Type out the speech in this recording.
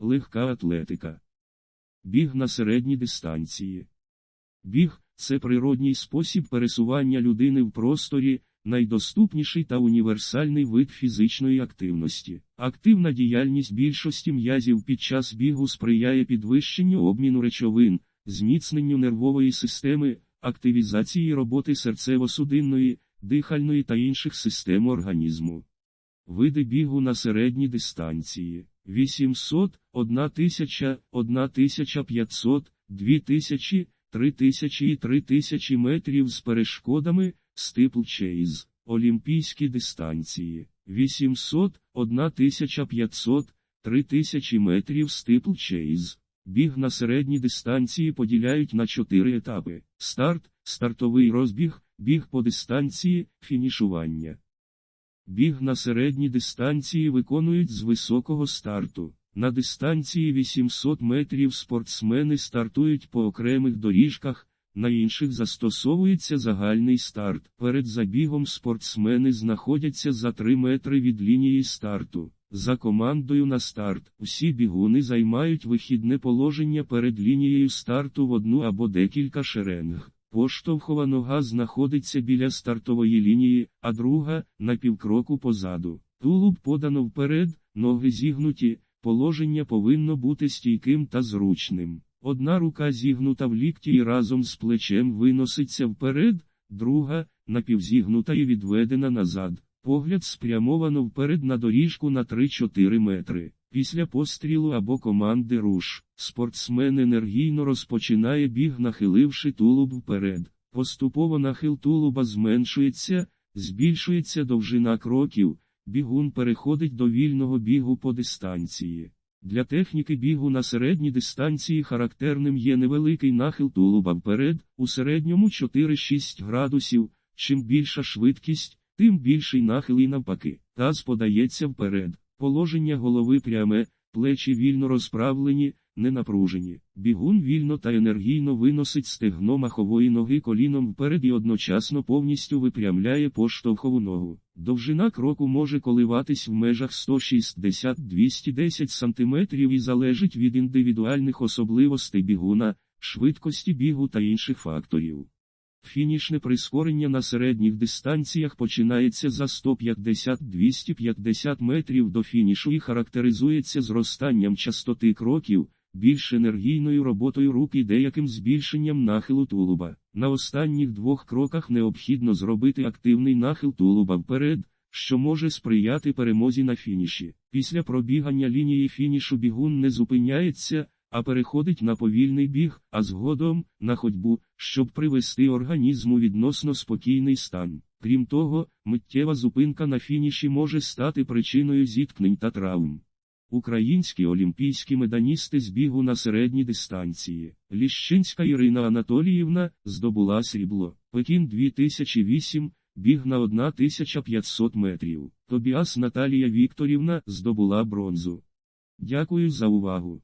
легка атлетика. Біг на середні дистанції. Біг це природній спосіб пересування людини в просторі, найдоступніший та універсальний вид фізичної активності. Активна діяльність більшості м'язів під час бігу сприяє підвищенню обміну речовин, зміцненню нервової системи, активізації роботи серцево-судинної, дихальної та інших систем організму. Види бігу на середні дистанції 800, 1000, 1500, 2000, 3000 і 3000 метрів з перешкодами, стиплчейз, олімпійські дистанції 800, 1500, 3000 метрів стиплчейз. Біг на середні дистанції поділяють на чотири етапи: старт, стартовий розбіг, біг по дистанції, фінішування. Біг на середні дистанції виконують з високого старту. На дистанції 800 метрів спортсмени стартують по окремих доріжках, на інших застосовується загальний старт. Перед забігом спортсмени знаходяться за 3 метри від лінії старту. За командою на старт усі бігуни займають вихідне положення перед лінією старту в одну або декілька шеренг. Поштовхова нога знаходиться біля стартової лінії, а друга на півкроку позаду. Тулуб подано вперед, ноги зігнуті, положення повинно бути стійким та зручним. Одна рука зігнута в лікті і разом з плечем виноситься вперед, друга, напівзігнута і відведена назад. Погляд спрямовано вперед на доріжку на 3-4 метри. Після пострілу або команди руш, спортсмен енергійно розпочинає біг, нахиливши тулуб вперед. Поступово нахил тулуба зменшується, збільшується довжина кроків, бігун переходить до вільного бігу по дистанції. Для техніки бігу на середній дистанції характерним є невеликий нахил тулуба вперед, у середньому 4-6 градусів, чим більша швидкість, тим більший нахил і навпаки. Таз подається вперед. Положення голови пряме, плечі вільно розправлені, не напружені. Бігун вільно та енергійно виносить стегно махової ноги коліном вперед і одночасно повністю випрямляє поштовхову ногу. Довжина кроку може коливатись в межах 160-210 см і залежить від індивідуальних особливостей бігуна, швидкості бігу та інших факторів. Фінішне прискорення на середніх дистанціях починається за 150-250 метрів до фінішу і характеризується зростанням частоти кроків, більш енергійною роботою рук і деяким збільшенням нахилу тулуба. На останніх двох кроках необхідно зробити активний нахил тулуба вперед, що може сприяти перемозі на фініші. Після пробігання лінії фінішу бігун не зупиняється а переходить на повільний біг, а згодом на ходьбу, щоб привести організм у відносно спокійний стан. Крім того, миттєва зупинка на фініші може стати причиною зіткнень та травм. Українські олімпійські меданісти з бігу на середній дистанції. Ліщинська Ірина Анатоліївна здобула срібло. Пекін 2008, біг на 1500 метрів. Тобіас Наталія Вікторівна здобула бронзу. Дякую за увагу.